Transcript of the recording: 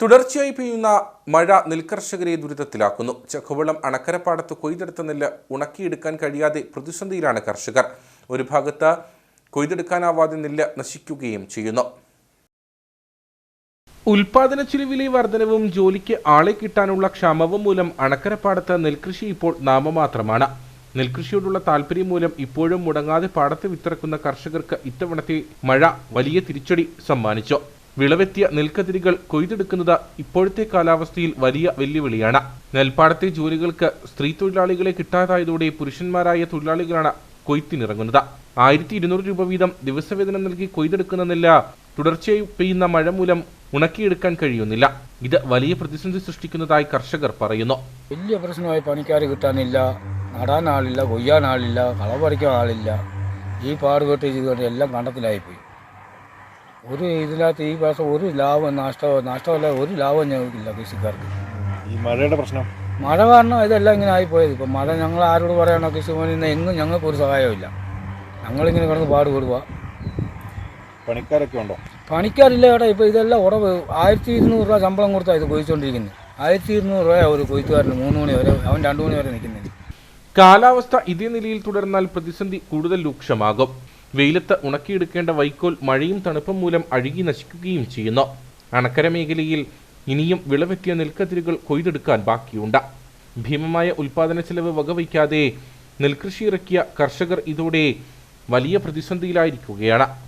തുടർച്ചയായി പെയ്യുന്ന മഴ നെൽകർഷകരെ ദുരിതത്തിലാക്കുന്നു. ചക്കുവളം അണക്കരപ്പാടത്ത് കൊയ്തെടുത്ത നെല്ല് ഉണക്കിയെടുക്കാൻ കഴിയാതെ പ്രതിസന്ധിയിലാണ് കർഷകർ. ഒരു ഭാഗത്ത് കൊയ്തെടുക്കാനാവാതെ നെല്ല് നശിക്കുകയും ചെയ്യുന്നു. ഉൽപാദന ചെലവിലെ വർധനവും ജോലിക്ക് ആളെ കിട്ടാനുള്ള ക്ഷാമവും മൂലം അണക്കരപ്പാടത്ത് നെൽകൃഷി ഇപ്പോൾ നാമമാത്രമാണ്. നെൽകൃഷിയോടുള്ള താല്പര്യം മൂലം ഇപ്പോഴും മുടങ്ങാതെ പാടത്ത് വിത്തിറക്കുന്ന കർഷകർക്ക് ഇത്തവണത്തെ മഴ വലിയ തിരിച്ചടി സമ്മാനിച്ചു. വിളവെത്തിയ നെൽക്കതിരുകൾ കൊയ്തെടുക്കുന്നത് ഇപ്പോഴത്തെ കാലാവസ്ഥയിൽ വലിയ വെല്ലുവിളിയാണ്. നെൽപ്പാടത്തെ ജോലികൾക്ക് സ്ത്രീ തൊഴിലാളികളെ കിട്ടാതായതോടെ പുരുഷന്മാരായ തൊഴിലാളികളാണ് കൊയ്ത്തിനിറങ്ങുന്നത്. ആയിരത്തി ഇരുന്നൂറ് രൂപ വീതം ദിവസവേതനം നൽകി കൊയ്തെടുക്കുന്ന നെല്ല് തുടർച്ചയായി പെയ്യുന്ന മഴ മൂലം ഉണക്കിയെടുക്കാൻ കഴിയുന്നില്ല. ഇത് വലിയ പ്രതിസന്ധി സൃഷ്ടിക്കുന്നതായി കർഷകർ പറയുന്നു. വലിയ പ്രശ്നമായി പണിക്കാർ കിട്ടാനില്ല. നടാൻ ആളില്ല കൊയ്യാൻ ആളില്ല കളപറിക്കാൻ ആളില്ല. ഈ പാടുപെട്ട് ചെയ്തുകൊണ്ട് എല്ലാം കണ്ടത്തിലായിപ്പോയി. ഒരു ഇതിനകത്ത് ഈ പ്രാവശ്യം ഒരു ലാഭം നഷ്ടമോ നഷ്ടമല്ല ഒരു ലാഭം ഞങ്ങൾക്കില്ല കൃഷിക്കാർക്ക്. ഈ മഴയുടെ പ്രശ്നം? മഴ കാരണം ഇതെല്ലാം ഇങ്ങനെ ആയിപ്പോയത്. ഇപ്പം മഴ ഞങ്ങൾ ആരോട് പറയണോ? കൃഷിഭവനിൽ നിന്ന് എങ്ങും ഞങ്ങൾക്ക് ഒരു സഹായമില്ല ഞങ്ങളിങ്ങനെ കിടന്ന് പാടുപെടുക. പണിക്കാരൊക്കെ ഉണ്ടോ? പണിക്കാരില്ല ഏട്ടാ ഇപ്പോൾ ഇതെല്ലാം ഉറവ് ആയിരത്തി ഇരുന്നൂറ് രൂപ ശമ്പളം കൊടുത്താണ് ഇത് കൊയ്ച്ചുകൊണ്ടിരിക്കുന്നത് ആയിരത്തി ഇരുന്നൂറ് രൂപ ഒരു കൊയ്ത്തുകാരന് മൂന്ന് മണി വരെ. അവൻ രണ്ട് മണി വരെ നിൽക്കുന്നത് കാലാവസ്ഥ ഇതേ നിലയിൽ തുടർന്നാൽ പ്രതിസന്ധി കൂടുതൽ രൂക്ഷമാകും. വെയിലത്ത് ഉണക്കിയെടുക്കേണ്ട വൈക്കോൽ മഴയും തണുപ്പും മൂലം അഴുകി നശിക്കുകയും ചെയ്യുന്നു. അണക്കര മേഖലയിൽ ഇനിയും വിളവെത്തിയ നെൽക്കതിരുകൾ കൊയ്തെടുക്കാൻ ബാക്കിയുണ്ട്. ഭീമമായ ഉൽപാദന ചെലവ് വകവയ്ക്കാതെ നെൽകൃഷി ഇറക്കിയ കർഷകർ ഇതോടെ വലിയ പ്രതിസന്ധിയിലായിരിക്കുകയാണ്.